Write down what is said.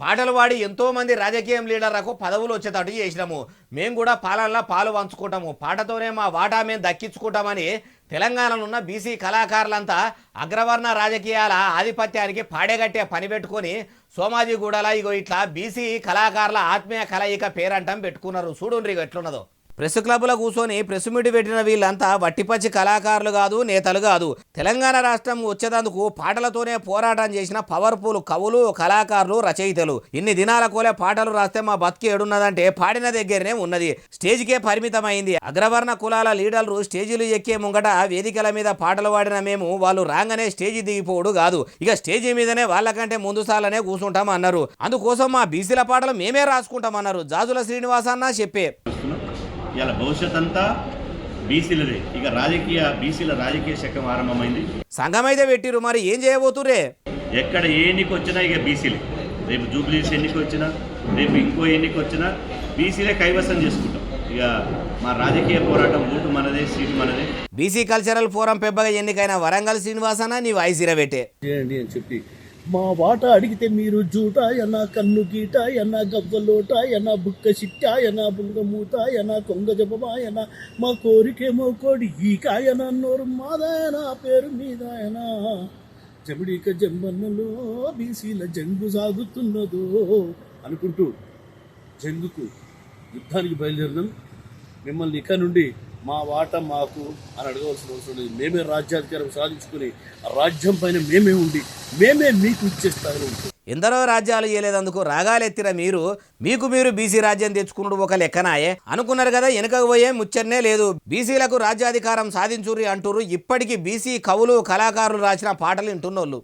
పాటలు పాడి ఎంతో మంది రాజకీయం లీడర్లకు పదవులు వచ్చేటట్టు చేసినాము. మేము కూడా పాలనలో పాలు పంచుకుంటాము. పాటతోనే మా వాటా మేము దక్కించుకుంటామని తెలంగాణలో ఉన్న బీసీ కళాకారులంతా అగ్రవర్ణ రాజకీయాల ఆధిపత్యానికి పాడేగట్టే పని పెట్టుకొని సోమాజిగూడలా ఇగో ఇట్లా బీసీ కళాకారుల ఆత్మీయ కలయిక పేరంటం పెట్టుకున్నారు. చూడుండ్రి ఇగో ఎట్లున్నదో. ప్రెస్ క్లబ్లో కూర్చొని ప్రెస్ మీట్ పెట్టిన వీళ్ళంతా వట్టిపచ్చి కళాకారులు కాదు నేతలు కాదు. తెలంగాణ రాష్ట్రం వచ్చేటందుకు పాటలతోనే పోరాటం చేసిన పవర్ఫుల్ కవులు కళాకారులు రచయితలు. ఇన్ని దినాల కోలే పాటలు రాస్తే మా బతికి ఏడున్నదంటే పాడిన దగ్గరనే ఉన్నది. స్టేజ్కే పరిమితమైంది. అగ్రవర్ణ కులాల లీడర్లు స్టేజీలు ఎక్కే ముంగట వేదికల మీద పాటలు పాడిన మేము వాళ్ళు రాగానే స్టేజి దిగిపోడు కాదు. ఇక స్టేజీ మీదనే వాళ్ళకంటే ముందు సాలనే కూర్చుంటాం అన్నారు అందుకోసం మా బీసీల పాటలు మేమే రాసుకుంటాం అన్నారు జాజుల శ్రీనివాస అన్న చెప్పే. ఇలా భవిష్యత్ అంతా బీసీలదే. ఇక రాజకీయ బీసీల రాజకీయ శకం ఆరంభమైంది. సంఘం అయితే పెట్టిరు మరి ఏం చేయబోతురే ఎక్కడ ఏ ఎన్నిక వచ్చినా ఇక బీసీలే. రేపు జూబ్లీస్ ఎన్నిక వచ్చినా రేపు ఇంకో ఎన్నిక వచ్చినా బీసీలే కైవసం చేసుకుంటాం. ఇక మా రాజకీయ పోరాటం ఓటు మనదే సీటు మనదే. బీసీ కల్చరల్ ఫోరం పెబ్బగా ఎన్నికైన వరంగల్ శ్రీనివాస్ అన్న నీ వాయిస్ అని చెప్పి మా వాట అడిగితే మీరు జూట ఎనా కన్ను గీట ఎనా గవ్వలోట ఎనా బుక్క చిట్టాయన బుంగ ఎనా కొంగ జపమాయన మా కోరికేమో కోడి ఈ కాయన నోరు మాదాయన పేరు మీదాయన. జమిడిక జంబన్నలో బీసీల జంగు సాగుతున్నదో అనుకుంటూ జంగుకు యుద్ధానికి బయలుదేరడం మిమ్మల్ని ఇక నుండి మా వాట మాకు అని అడగవలసిన అవసరం లేదు. మేమే రాజ్యాధికారం సాధించుకుని రాజ్యం పైన మేమే ఉండి మేమే మీకు ఇచ్చే స్థాయిలో ఉంటాం. ఎందరో రాజ్యాలు చేయలేదందుకు రాగాలెత్తిన మీరు మీకు మీరు బీసీ రాజ్యం తెచ్చుకున్నాడు ఒక లెక్కనాయే. అనుకున్నారు కదా వెనకకు పోయే ముచ్చన్నే లేదు. బీసీలకు రాజ్యాధికారం సాధించుర్రి అంటుర్రు. ఇప్పటికీ బీసీ కవులు కళాకారులు రాసిన పాటలు వింటున్నోళ్ళు.